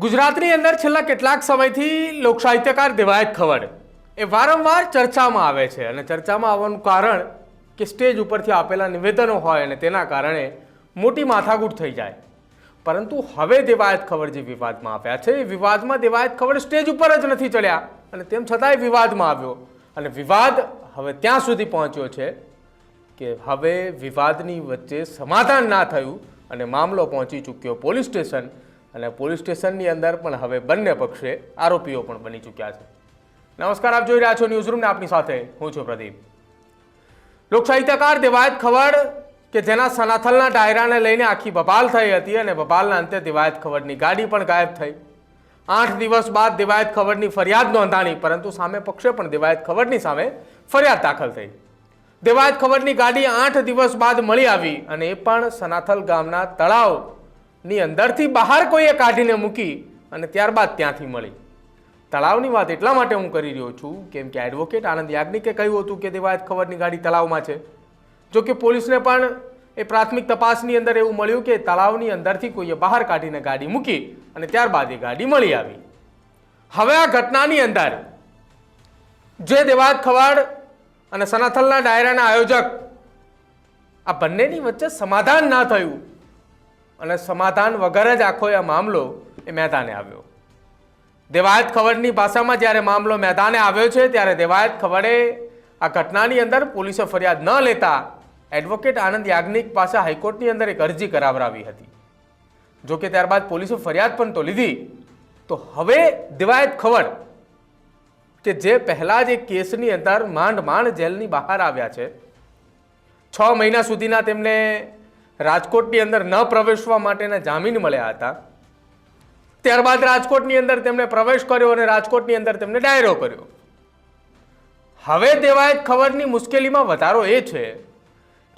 ગુજરાતની અંદર છેલ્લા કેટલાક સમયથી લોકસાહિત્યકાર દેવાયત ખવડ એ વારંવાર ચર્ચામાં આવે છે અને ચર્ચામાં આવવાનું કારણ કે સ્ટેજ ઉપરથી આપેલા નિવેદનો હોય અને તેના કારણે મોટી માથાકૂટ થઈ જાય. પરંતુ હવે દેવાયત ખવડ જે વિવાદમાં આવ્યા છે, એ વિવાદમાં દેવાયત ખવડ સ્ટેજ ઉપર જ નથી ચડ્યા. અને તેમ છતાંય વિવાદમાં આવ્યો. અને વિવાદ હવે ત્યાં સુધી પહોંચ્યો છે કે હવે વિવાદની વચ્ચે સમાધાન ના થયું અને મામલો પહોંચી ચૂક્યો પોલીસ સ્ટેશન અને પોલીસ સ્ટેશનની અંદર પણ હવે બંને પક્ષે આરોપીઓ પણ બની ચૂક્યા છે. નમસ્કાર, આપ જોઈ રહ્યા છો ન્યૂઝરૂમને. આપની સાથે હું છું પ્રદીપ. લોકસાહિત્યકાર દેવાયત ખવડ કે જેના સનાથલના ડાયરાને લઈને આખી બબાલ થઈ હતી અને બબાલના અંતે દેવાયત ખવડની ગાડી પણ ગાયબ થઈ. આઠ દિવસ બાદ દેવાયત ખવડની ફરિયાદ નોંધાણી, પરંતુ સામે પક્ષે પણ દેવાયત ખવડની સામે ફરિયાદ દાખલ થઈ. દેવાયત ખવડની ગાડી આઠ દિવસ બાદ મળી આવી અને એ પણ સનાથલ ગામના તળાવની અંદરથી બહાર કોઈએ કાઢીને મૂકી અને ત્યારબાદ ત્યાંથી મળી. તળાવની વાત એટલા માટે હું કરી રહ્યો છું કેમ કે એડવોકેટ આનંદ યાજ્ઞિકે કહ્યું હતું કે દેવાયત ખબરની ગાડી તળાવમાં છે. જો કે પોલીસને પણ એ પ્રાથમિક તપાસની અંદર એવું મળ્યું કે તળાવની અંદરથી કોઈએ બહાર કાઢીને ગાડી મૂકી અને ત્યારબાદ એ ગાડી મળી આવી. હવે આ ઘટનાની અંદર જે દેવાયત ખવાડ અને સનાથલના ડાયરાના આયોજક આ બંનેની વચ્ચે સમાધાન ના થયું. અને સમાધાન વગર જ આખો આ મામલો એ મેદાને આવ્યો. દેવાયત ખબરની ભાષામાં જ્યારે મામલો મેદાને આવ્યો છે, ત્યારે દેવાયત ખબરે આ ઘટનાની અંદર પોલીસે ફરિયાદ ન લેતા એડવોકેટ આનંદ યાજ્ઞિક પાસે હાઈકોર્ટની અંદર એક અરજી કરાવરાવી હતી. જો કે ત્યારબાદ પોલીસે ફરિયાદ પણ તો લીધી. તો હવે દેવાયત ખબર કે જે પહેલાં જ કેસની અંદર માંડ માંડ જેલની બહાર આવ્યા છે, છ મહિના સુધીના તેમને રાજકોટની અંદર ન પ્રવેશવા માટેના જામીન મળ્યા હતા. ત્યારબાદ રાજકોટની અંદર તેમણે પ્રવેશ કર્યો અને રાજકોટની અંદર તેમને ડાયરો કર્યો. હવે દેવાયત ખબરની મુશ્કેલીમાં વધારો એ છે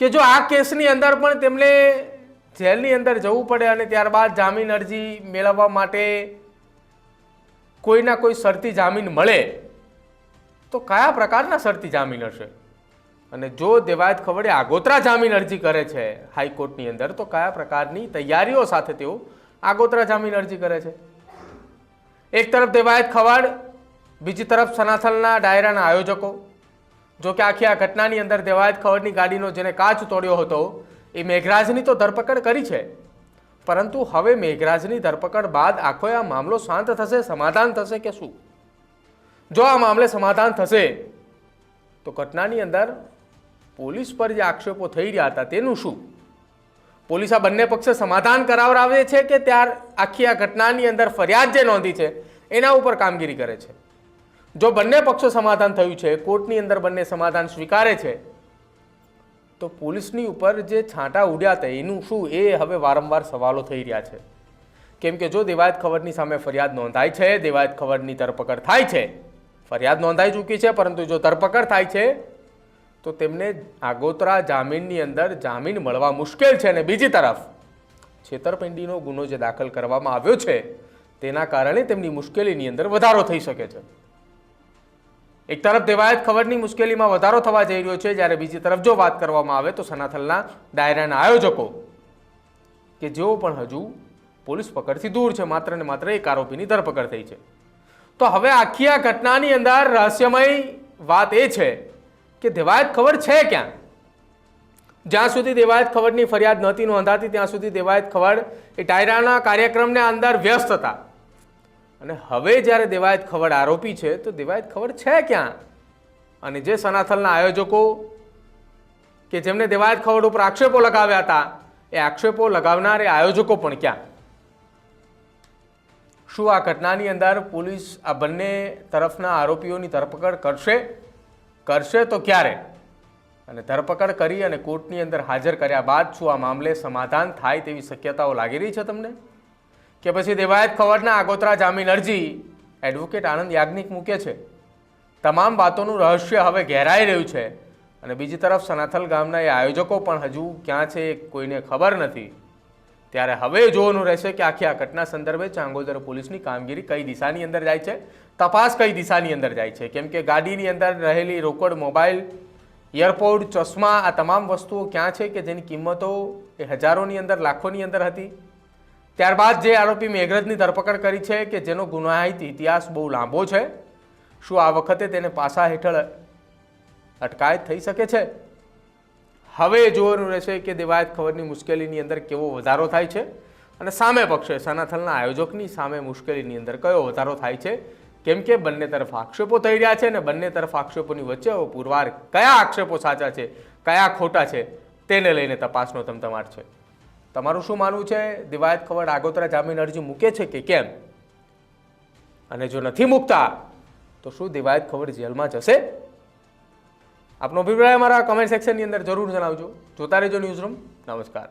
કે જો આ કેસની અંદર પણ તેમને જેલની અંદર જવું પડે અને ત્યારબાદ જામીન અરજી મેળવવા માટે કોઈના કોઈ શરતી જામીન મળે, તો કયા પ્રકારના શરતી જામીન હશે? અને જો દેવાયત ખવડે આગોતરા જામીન અરજી કરે છે હાઈકોર્ટની અંદર, તો કયા પ્રકારની તૈયારીઓ સાથે તેઓ આગોતરા જામીન અરજી કરે છે? એક તરફ દેવાયત ખવાડ, બીજી તરફ સનાથલના ડાયરાના આયોજકો. જો કે આખી આ ઘટનાની અંદર દેવાયત ખવડની ગાડીનો જેને કાચ તોડ્યો હતો, એ મેઘરાજની તો ધરપકડ કરી છે. પરંતુ હવે મેઘરાજની ધરપકડ બાદ આખો આ મામલો શાંત થશે, સમાધાન થશે કે શું? જો આ મામલે સમાધાન થશે, તો ઘટનાની અંદર પોલીસ પર જે આક્ષેપો થઈ રહ્યા હતા, તેનું શું? પોલીસ આ બંને પક્ષે સમાધાન કરાવરાવે છે કે ત્યાર આખી આ ઘટનાની અંદર ફરિયાદ જે નોંધી છે, એના ઉપર કામગીરી કરે છે? જો બંને પક્ષો સમાધાન થયું છે, કોર્ટની અંદર બંને સમાધાન સ્વીકારે છે, તો પોલીસની ઉપર જે છાંટા ઉડ્યા હતા, એનું શું? એ હવે વારંવાર સવાલો થઈ રહ્યા છે. કેમ કે જો દેવાયત ખબરની સામે ફરિયાદ નોંધાય છે, દેવાયત ખબરની ધરપકડ થાય છે, ફરિયાદ નોંધાઈ ચૂકી છે, પરંતુ જો ધરપકડ થાય છે તો તેમને આગોતરા જામીનની અંદર જામીન મળવા મુશ્કેલ છે અને બીજી તરફ છેતરપિંડીનો ગુનો જે દાખલ કરવામાં આવ્યો છે, તેના કારણે તેમની મુશ્કેલીની અંદર વધારો થઈ શકે છે. એક તરફ દેવાયત ખબરની મુશ્કેલીમાં વધારો થવા જઈ રહ્યો છે, જ્યારે બીજી તરફ જો વાત કરવામાં આવે તો સનાથલના ડાયરાના આયોજકો કે જેઓ પણ હજુ પોલીસ પકડથી દૂર છે, માત્ર ને માત્ર એક આરોપીની ધરપકડ થઈ છે. તો હવે આખી આ ઘટનાની અંદર રહસ્યમય વાત એ છે કે દેવાયત ખબર છે ક્યાં? જ્યાં સુધી દેવાયત ખબરની ફરિયાદ નહોતી નોંધાતી, ત્યાં સુધી દેવાયત ખબર એ ડાયરાના કાર્યક્રમને અંદર વ્યસ્ત હતા. અને હવે જ્યારે દેવાયત ખબર આરોપી છે, તો દેવાયત ખબર છે ક્યાં? અને જે સનાથલના આયોજકો કે જેમને દેવાયત ખબર ઉપર આક્ષેપો લગાવ્યા હતા, એ આક્ષેપો લગાવનાર એ આયોજકો પણ ક્યાં? શું આ ઘટનાની અંદર પોલીસ આ બંને તરફના આરોપીઓની ધરપકડ કરશે? કરશે તો ક્યારે? અને ધરપકડ કરી અને કોર્ટની અંદર હાજર કર્યા બાદ શું આ મામલે સમાધાન થાય તેવી શક્યતાઓ લાગી રહી છે તમને? કે પછી દેવાયત ખવડના આગોતરા જામીન અરજી એડવોકેટ આનંદ યાજ્ઞિક મૂકે છે? તમામ વાતોનું રહસ્ય હવે ઘેરાઈ રહ્યું છે અને બીજી તરફ સનાથલ ગામના એ આયોજકો પણ હજુ ક્યાં છે કોઈને ખબર નથી. ત્યારે હવે જોવાનું રહેશે કે આખી આ ઘટના સંદર્ભે ચાંગોદર પોલીસની કામગીરી કઈ દિશાની અંદર જાય છે, તપાસ કઈ દિશાની અંદર જાય છે? કેમ કે ગાડીની અંદર રહેલી રોકડ, મોબાઈલ એરપોર્ટ ચશ્મા, આ તમામ વસ્તુઓ ક્યાં છે કે જેની કિંમતો એ હજારોની અંદર, લાખોની અંદર હતી? ત્યારબાદ જે આરોપી મેઘરજની ધરપકડ કરી છે કે જેનો ગુનાહિત ઇતિહાસ બહુ લાંબો છે, શું આ વખતે તેને પાસા હેઠળ અટકાયત થઈ શકે છે? હવે જોવાનું રહેશે કે દેવાયત ખબરની મુશ્કેલીની અંદર કેવો વધારો થાય છે અને સામે પક્ષે સનાથલના આયોજકની સામે મુશ્કેલીની અંદર કયો વધારો થાય છે? કેમ કે બંને તરફ આક્ષેપો થઈ રહ્યા છે અને બંને તરફ આક્ષેપોની વચ્ચે પુરવાર કયા આક્ષેપો સાચા છે, કયા ખોટા છે, તેને લઈને તપાસનો તમતમાટ છે. તમારું શું માનવું છે? દિવાયત ખબર આગોતરા જામીન અરજી મૂકે છે કે કેમ? અને જો નથી મૂકતા, તો શું દિવાયત ખબર જેલમાં જશે? આપનો અભિપ્રાય અમારા કમેન્ટ સેક્શનની અંદર જરૂર જણાવજો. જોતા રહેજો ન્યૂઝ રૂમ નમસ્કાર.